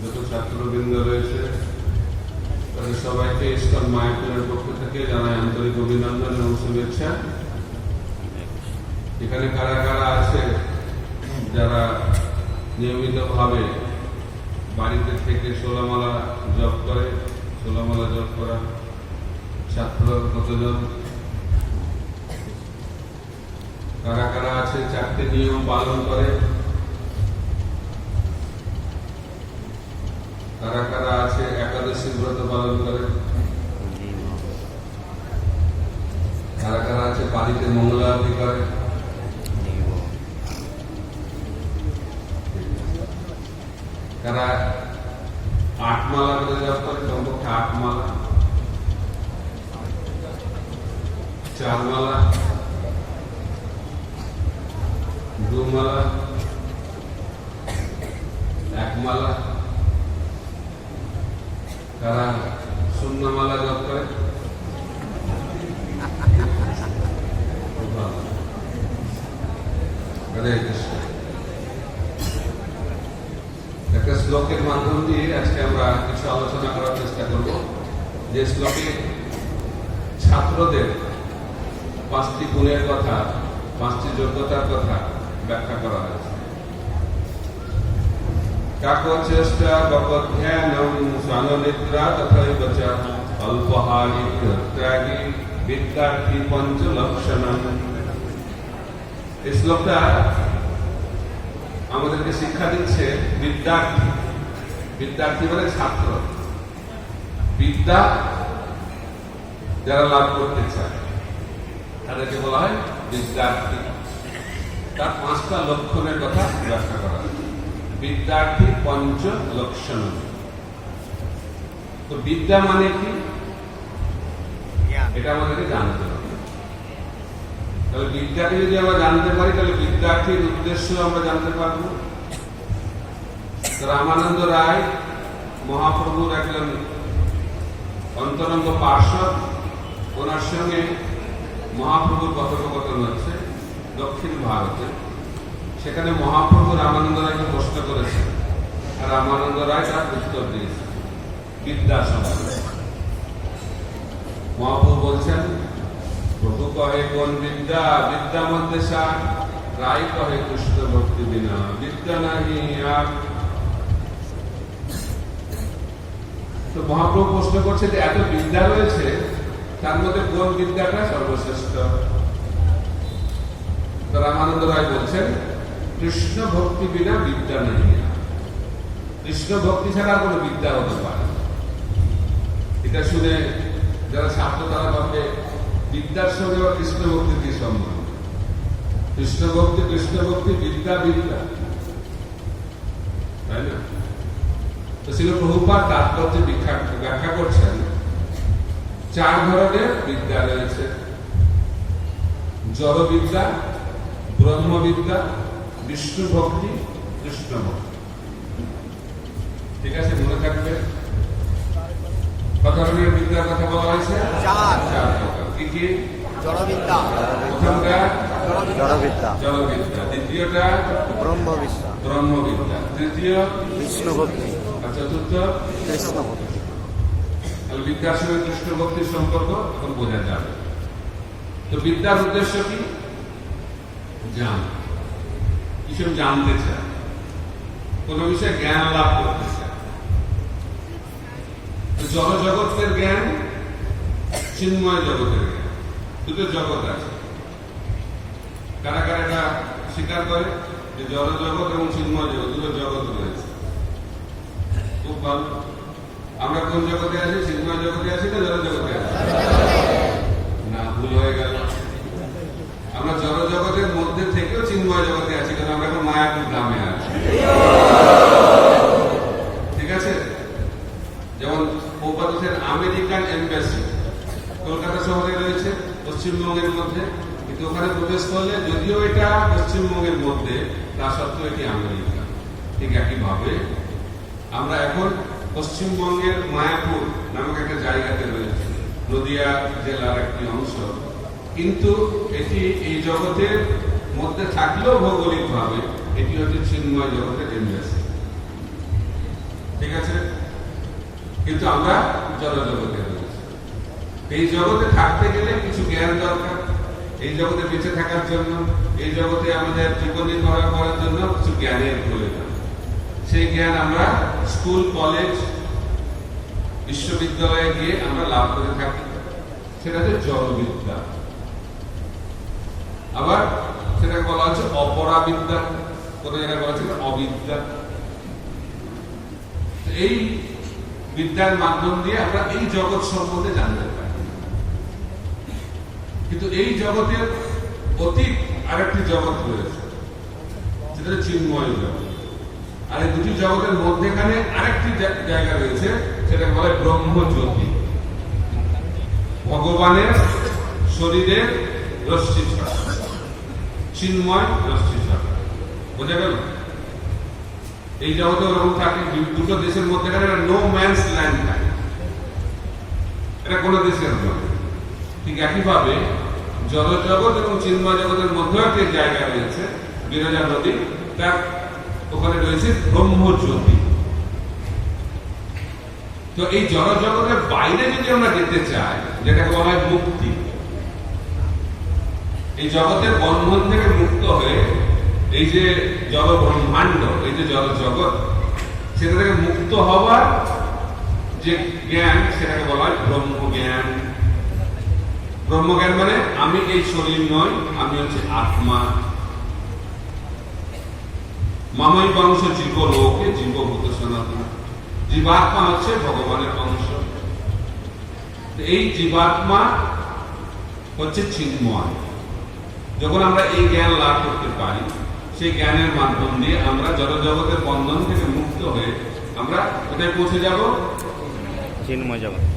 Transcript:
যত ছাত্রবৃন্দ এখানে কারা কারা আছে যারা নিয়মিতভাবে বাড়িতে থেকে ষোলামালা জপ করে ষোলামালা জপ করা ছাত্র কতজন? কারা কারা আছে চারটে নিয়ম পালন করে? কারা কারা আছে একাদশী ব্রত পালন করে? কারা কারা আছে বাড়িতে মঙ্গলা আরতি করে? কারা আট মালা করে জপ করে? কমপক্ষে আট মালা চার মালা দু মালা এক মালা কারা। শূন্য মালা জপ করে হরে একটা শ্লোকের মাধ্যম দিয়ে আজকে আমরা কিছু আলোচনা করার চেষ্টা করব। যে শ্লোকে ছাত্রদের পাঁচটি গুণের কথা, পাঁচটি যোগ্যতার কথা ব্যাখ্যা করা হয়েছে। কাকচেষ্টা ত্যাগী বিদ্যার্থী এই শ্লোকটা আমাদেরকে শিক্ষা দিচ্ছে বিদ্যার্থী। বিদ্যার্থী মানে ছাত্র। বিদ্যা যারা লাভ করতে চায়। তাদেরকে বলা হয় বিদ্যার্থী। তার পাঁচটা লক্ষণের কথা ব্যাখ্যা করা হয়। বিদ্যার্থী পঞ্চ লক্ষণ তো বিদ্যা মানে কি? এটা আমাদেরকে জানতে হবে। তাহলে বিদ্যাকে যদি আমরা জানতে পারি তাহলে বিদ্যার্থীর উদ্দেশ্য আমরা জানতে পারব। রামানন্দ রায় মহাপ্রভুর একজন অন্তরঙ্গ পার্শ্বদ ওনার সঙ্গে মহাপ্রভুর কথোপকথন হচ্ছে দক্ষিণ ভারতে। সেখানে মহাপ্রভু রামানন্দ রায়কে প্রশ্ন করেছেন আর রামানন্দ রায় তার উত্তর দিয়েছে। বিদ্যা মহাপ্রভু বলছেন, প্রভু কহে কোন বিদ্যা? বিদ্যা মধ্যে সার, রায় কহে কৃষ্ণ ভক্তি বিনা। বিদ্যা নাহি আর তো মহাপ্রভু প্রশ্ন করছে যে এত বিদ্যা রয়েছে তার মধ্যে কোন বিদ্যাটা সর্বশ্রেষ্ঠ রামানন্দ রায় বলছেন, কৃষ্ণ ভক্তি বিনা বিদ্যা নেই। কৃষ্ণ ভক্তি ছাড়া কোনো বিদ্যা হতে পারে এটা শুনে যারা ছাত্র, তারা ভাববে, বিদ্যার সঙ্গে বা কৃষ্ণ ভক্তির কি সম্বন্ধ? কৃষ্ণ ভক্তি কৃষ্ণ ভক্তি, বিদ্যা বিদ্যা। তাই না? তো ছিল প্রভুপাত তাৎপর্য ব্যাখ্যা করছেন চার ধরনের বিদ্যা রয়েছে জড় বিদ্যা ব্রহ্মবিদ্যা বিষ্ণু ভক্তি কৃষ্ণ ভক্তি। ঠিক আছে মনে থাকবে? ধরনের বিদ্যার কথা বলা হয়েছে? চার। কি কি? জড়বিদ্যা। প্রথমটা? জড়বিদ্যা। জলবিদ্যা দ্বিতীয়টা? ব্রহ্মবিদ্যা। ব্রহ্মবিদ্যা। তৃতীয়? বিষ্ণু ভক্তি। আর চতুর্থ? কৃষ্ণ ভক্তি। তাহলে বিদ্যার সঙ্গে কৃষ্ণ ভক্তির সম্পর্ক এখন বোঝা যাবে। তো বিদ্যার উদ্দেশ্য কি? জান। কিছু জানতে চায়। কোন বিষয়ে জ্ঞান লাভ করতে চায়। তো জড়জগতের জ্ঞান, চিন্ময় জগতের জ্ঞান। দুটো জগৎ আছে। কারা কারা এটা স্বীকার করে? যে জড় জগৎ এবং চিন্ময় জগৎ, দুটো জগৎ রয়েছে। খুব ভালো। আমরা কোন জগতে আছি? চিন্ময় জগতে আছি না জড় জগতে আছি? না, ভুল হয়ে গেল। আমরা জড় জগতের মধ্যে থেকেও চিন্ময় জগতে আছি, কারণ আমরা এখন মায়াপুর গ্রামে আছি। ঠিক আছে? যেমন উপাদেশের আমেরিকান এম্বাসি, কলকাতা শহরে রয়েছে, পশ্চিমবঙ্গের মধ্যে। কিন্তু ওখানে প্রবেশ করলে যদিও এটা পশ্চিমবঙ্গের মধ্যে, তা সত্ত্বেও এটি আমেরিকা। ঠিক একইভাবে আমরা এখন পশ্চিমবঙ্গের মায়াপুর নামক একটা জায়গাতে রয়েছে, নদিয়া জেলার একটি অংশ। কিন্তু এটি এই জগতের মধ্যে থাকলেও ভৌগোলিকভাবে এটি হচ্ছে চিন্ময় জগতের এম্বাসি ঠিক আছে? কিন্তু আমরা জড় জগতে রয়েছি। এই জগতে থাকতে গেলে কিছু জ্ঞান দরকার। এই জগতে বেঁচে থাকার জন্য, এই জগতে আমাদের জীবন নির্বাহ করার জন্য কিছু জ্ঞানের প্রয়োজন। সেই জ্ঞান আমরা স্কুল, কলেজ, বিশ্ববিদ্যালয়ে গিয়ে আমরা লাভ করে থাকি। সেটা হচ্ছে জড়বিদ্যা আবার সেটাকে বলা হচ্ছে অপরাবিদ্যা। কোন জায়গায় বলা হচ্ছে অবিদ্যা। এই বিদ্যার মাধ্যম দিয়ে আমরা এই জগৎ সম্বন্ধে জানতে পারি। কিন্তু এই জগতের অতীত আরেকটি জগৎ রয়েছে সেটা হচ্ছে চিন্ময় জগৎ। আর এই দুটি জগতের মধ্যেখানে আরেকটি জায়গা রয়েছে সেটা বলে ব্রহ্মজ্যোতি। ভগবানের শরীরের রশ্মি চিন্ময় রশ্মি বোঝা গেল? এই জগতে ওরকম থাকে দুটো দেশের মধ্যেখানে নো ম্যানস ল্যান্ড থাকে। এটা কোনো দেশের নয়। ঠিক একইভাবে জগৎ এবং চিন্ময় জগতের মধ্যেও একটি জায়গা রয়েছে, বিরজা নদী। তার ওখানে রয়েছে ব্রহ্মজ্যোতি। তো এই জড় জগতের বাইরে যদি আমরা যেতে চাই, যেটাকে বলা হয় মুক্তি, এই জগতের বন্ধন থেকে মুক্ত হয়ে এই যে জল ব্রহ্মাণ্ড এই যে জল জগৎ সেটা থেকে মুক্ত হওয়ার যে জ্ঞান, সেটাকে বলা হয় ব্রহ্মজ্ঞান। ব্রহ্মজ্ঞান মানে আমি এই শরীর নয় আমি হচ্ছে আত্মা। মামই বংশ, জীব লোকে জীবভূত সনাতন। জীবাত্মা হচ্ছে ভগবানের অংশ এই জীবাত্মা হচ্ছে চিন্ময়। যখন আমরা এই জ্ঞান লাভ করতে পারি, সেই জ্ঞানের মাধ্যম দিয়ে আমরা জড় জগতের বন্ধন থেকে মুক্ত হয়ে আমরা কোথায় পৌঁছে যাব? চিন্ময় জগৎ।